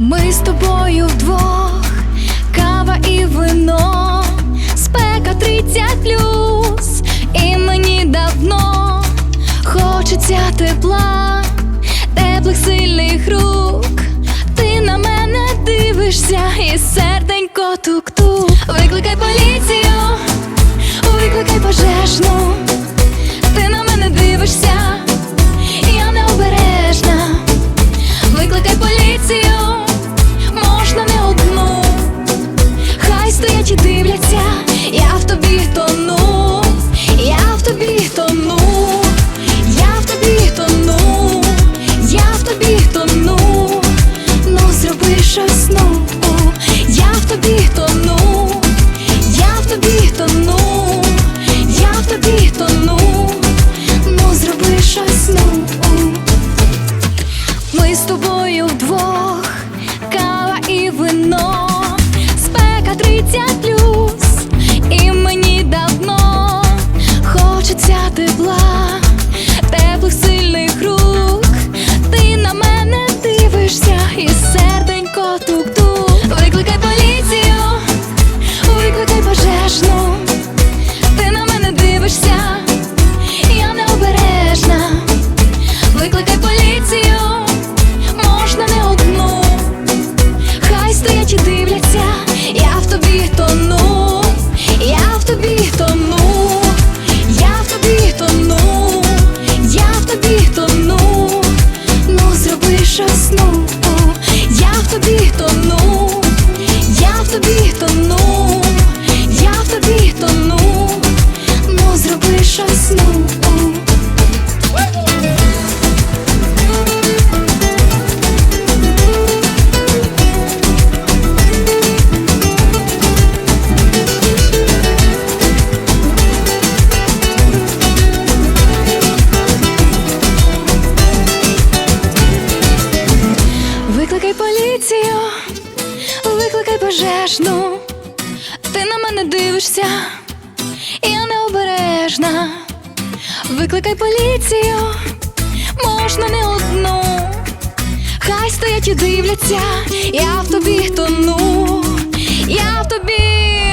Ми з тобою вдвох, кава і вино, спека тридцять плюс, і мені давно хочеться тепла, теплих сильних рук. Ти на мене дивишся, і серденько тук-тук Викликай поліцію, викликай пожежну. Зроби щось ну, я в тобі тону, я в тобі тону, я в тобі тону, ну зроби щось ну. Ми з тобою вдвох, кава і вино, спека 30 плюс, ну зроби щось ну. Викликай поліцію, викликай пожежну. Ти на мене дивишся, я необережна. Викликай поліцію, можна не одну. Хай стоять і дивляться, я в тобі тону, я в тобі,